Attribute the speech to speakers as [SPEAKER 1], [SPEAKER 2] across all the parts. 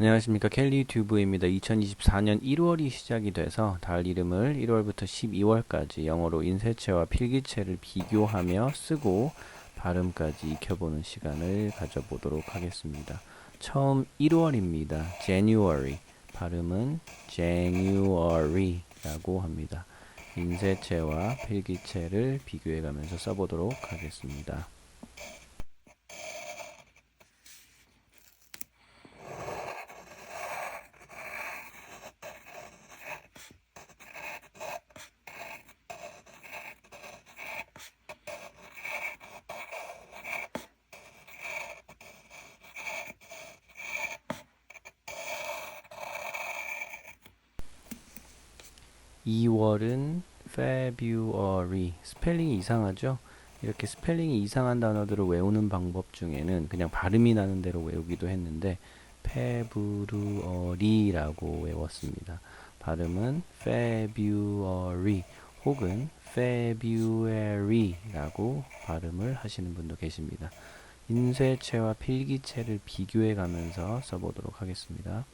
[SPEAKER 1] 안녕하십니까 켈리 튜브입니다. 2024년 1월이 시작이 돼서 달 이름을 1월부터 12월까지 영어로 인쇄체와 필기체를 비교하며 쓰고 발음까지 익혀보는 시간을 가져보도록 하겠습니다. 처음 1월입니다. January 발음은 January라고 합니다. 인쇄체와 필기체를 비교해가면서 써보도록 하겠습니다. 2월은 February. 스펠링이 이상하죠? 이렇게 스펠링이 이상한 단어들을 외우는 방법 중에는 그냥 발음이 나는 대로 외우기도 했는데 February라고 외웠습니다. 발음은 February 혹은 February라고 발음을 하시는 분도 계십니다. 인쇄체와 필기체를 비교해 가면서 써보도록 하겠습니다.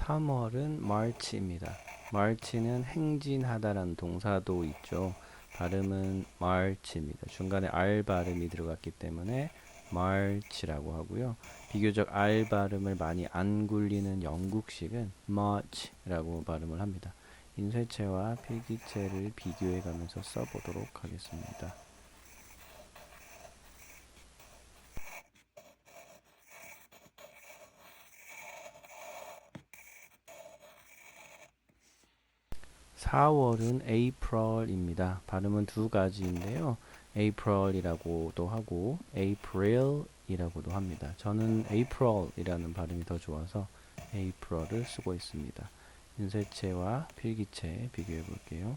[SPEAKER 1] 3월은 March입니다. March는 행진하다라는 동사도 있죠. 발음은 March입니다. 중간에 R 발음이 들어갔기 때문에 March라고 하고요. 비교적 R 발음을 많이 안 굴리는 영국식은 March라고 발음을 합니다. 인쇄체와 필기체를 비교해 가면서 써보도록 하겠습니다. 4월은 April입니다. 발음은 두 가지인데요. April이라고도 하고 April이라고도 합니다. 저는 April이라는 발음이 더 좋아서 April을 쓰고 있습니다. 인쇄체와 필기체 비교해 볼게요.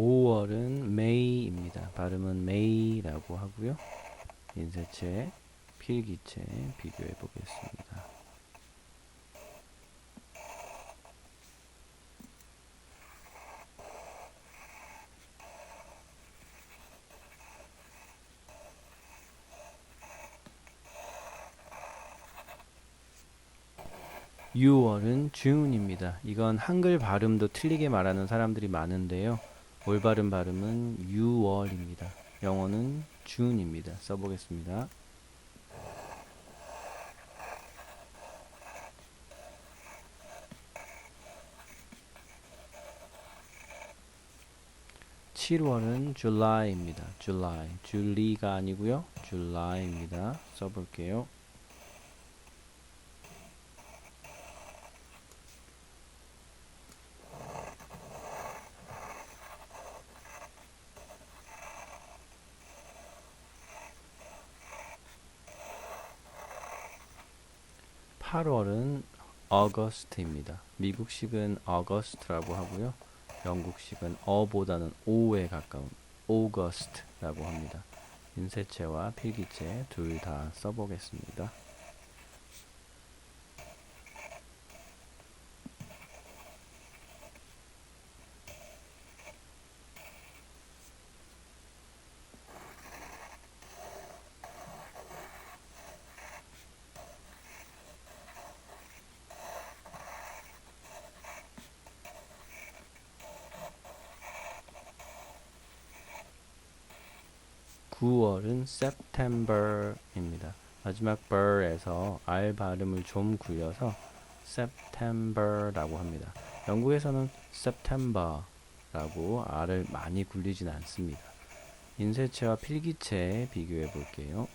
[SPEAKER 1] 5월은 May입니다. 발음은 May라고 하고요. 인쇄체, 필기체 비교해 보겠습니다. (6월은) June입니다. 이건 한글 발음도 틀리게 말하는 사람들이 많은데요. 올바른 발음은 6월입니다. 영어는 June입니다. 써보겠습니다. (7월은) July입니다. July, 줄리가 아니고요. July입니다. 써볼게요. 8월은 August입니다. 미국식은 August라고 하고요. 영국식은 어보다는 오에 가까운 August라고 합니다. 인쇄체와 필기체 둘 다 써보겠습니다. 9월은 September입니다. 마지막 bur에서 R 발음을 좀 굴려서 September라고 합니다. 영국에서는 September라고 R을 많이 굴리진 않습니다. 인쇄체와 필기체 비교해 볼게요.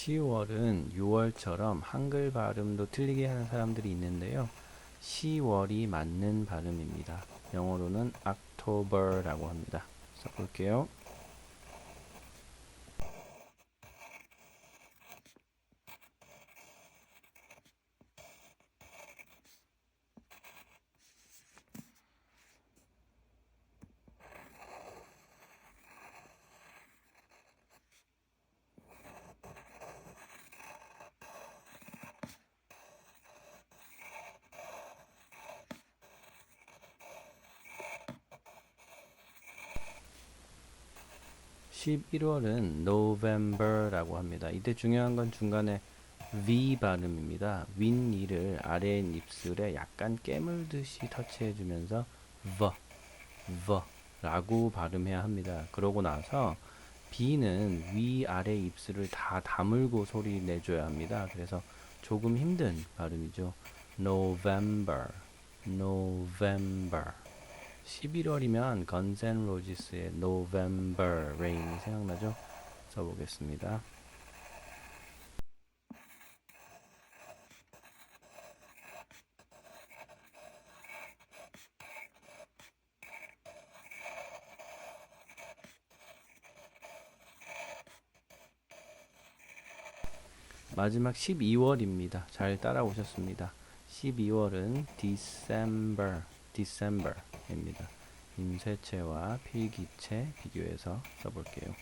[SPEAKER 1] (10월은) (6월처럼) 한글 발음도 틀리게 하는 사람들이 있는데요. (10월이) 맞는 발음입니다. 영어로는 October라고 합니다. 써볼게요 (11월은) (November라고 합니다. 이때 중요한 건 중간에 V 발음입니다. 윗니를 아래 입술에 약간 깨물듯이 터치해 주면서 V V 라고 발음해야 합니다. 그러고 나서 B는 위아래 입술을 다 다물고 소리 내줘야 합니다. 그래서 조금 힘든 발음이죠. November November 11월이면 건센 로지스의 November Rain이 생각나죠? 써보겠습니다. 마지막 12월입니다. 잘 따라오셨습니다. 12월은 December, December입니다. 인쇄체와 필기체 비교해서 써볼게요.